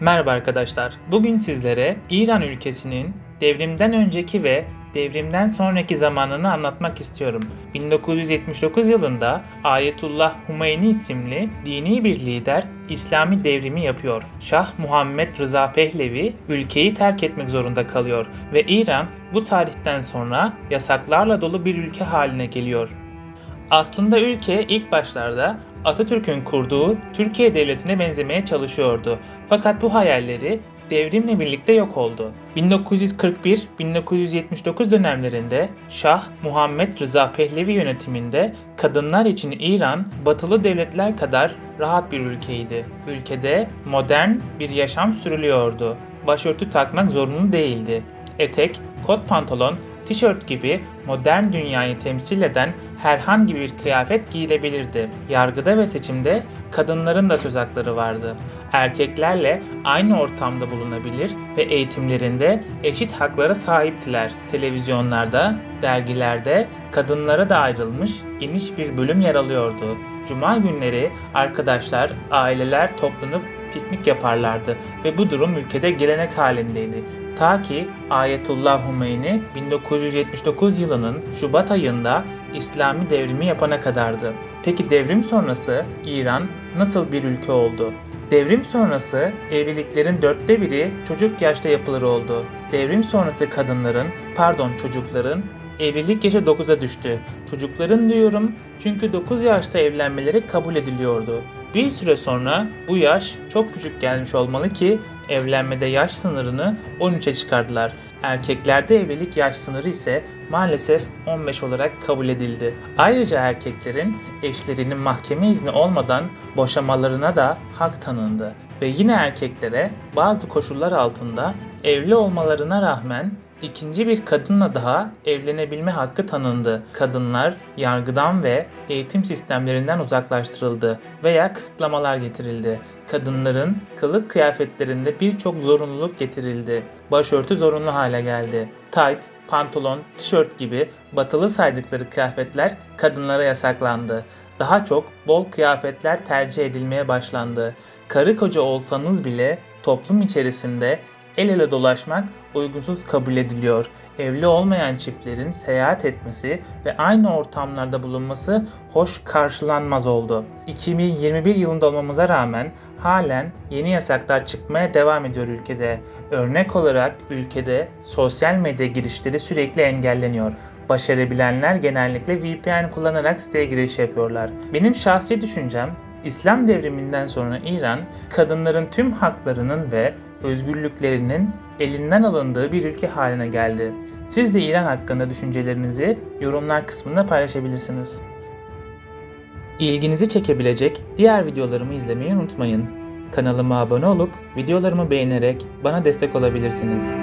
Merhaba arkadaşlar. Bugün sizlere İran ülkesinin devrimden önceki ve devrimden sonraki zamanını anlatmak istiyorum. 1979 yılında Ayetullah Humeyni isimli dini bir lider İslami devrimi yapıyor. Şah Muhammed Rıza Pehlevi ülkeyi terk etmek zorunda kalıyor ve İran bu tarihten sonra yasaklarla dolu bir ülke haline geliyor. Aslında ülke ilk başlarda Atatürk'ün kurduğu Türkiye Devleti'ne benzemeye çalışıyordu. Fakat bu hayalleri devrimle birlikte yok oldu. 1941-1979 dönemlerinde Şah Muhammed Rıza Pehlevi yönetiminde kadınlar için İran batılı devletler kadar rahat bir ülkeydi. Ülkede modern bir yaşam sürülüyordu. Başörtü takmak zorunlu değildi. Etek, kot pantolon, tişört gibi modern dünyayı temsil eden herhangi bir kıyafet giyilebilirdi. Yargıda ve seçimde kadınların da söz hakları vardı. Erkeklerle aynı ortamda bulunabilir ve eğitimlerinde eşit haklara sahiptiler. Televizyonlarda, dergilerde kadınlara da ayrılmış geniş bir bölüm yer alıyordu. Cuma günleri arkadaşlar, aileler toplanıp piknik yaparlardı ve bu durum ülkede gelenek halindeydi. Ta ki Ayetullah Humeyni 1979 yılının Şubat ayında İslami devrimi yapana kadardı. Peki devrim sonrası İran nasıl bir ülke oldu? Devrim sonrası evliliklerin dörtte biri çocuk yaşta yapılır oldu. Devrim sonrası kadınların, pardon çocukların evlilik yaşı 9'a düştü. Çocukların diyorum çünkü 9 yaşta evlenmeleri kabul ediliyordu. Bir süre sonra bu yaş çok küçük gelmiş olmalı ki evlenmede yaş sınırını 13'e çıkardılar. Erkeklerde evlilik yaş sınırı ise maalesef 15 olarak kabul edildi. Ayrıca erkeklerin eşlerinin mahkeme izni olmadan boşamalarına da hak tanındı ve yine erkeklere bazı koşullar altında evli olmalarına rağmen ikinci bir kadınla daha evlenebilme hakkı tanındı. Kadınlar yargıdan ve eğitim sistemlerinden uzaklaştırıldı veya kısıtlamalar getirildi. Kadınların kılık kıyafetlerinde birçok zorunluluk getirildi. Başörtü zorunlu hale geldi. Tight, pantolon, tişört gibi batılı saydıkları kıyafetler kadınlara yasaklandı. Daha çok bol kıyafetler tercih edilmeye başlandı. Karı koca olsanız bile toplum içerisinde el ele dolaşmak uygunsuz kabul ediliyor. Evli olmayan çiftlerin seyahat etmesi ve aynı ortamlarda bulunması hoş karşılanmaz oldu. 2021 yılında olmamıza rağmen halen yeni yasaklar çıkmaya devam ediyor ülkede. Örnek olarak ülkede sosyal medya girişleri sürekli engelleniyor. Başarabilenler genellikle VPN kullanarak siteye giriş yapıyorlar. Benim şahsi düşüncem İslam devriminden sonra İran, kadınların tüm haklarının ve özgürlüklerinin elinden alındığı bir ülke haline geldi. Siz de İran hakkında düşüncelerinizi yorumlar kısmında paylaşabilirsiniz. İlginizi çekebilecek diğer videolarımı izlemeyi unutmayın. Kanalıma abone olup videolarımı beğenerek bana destek olabilirsiniz.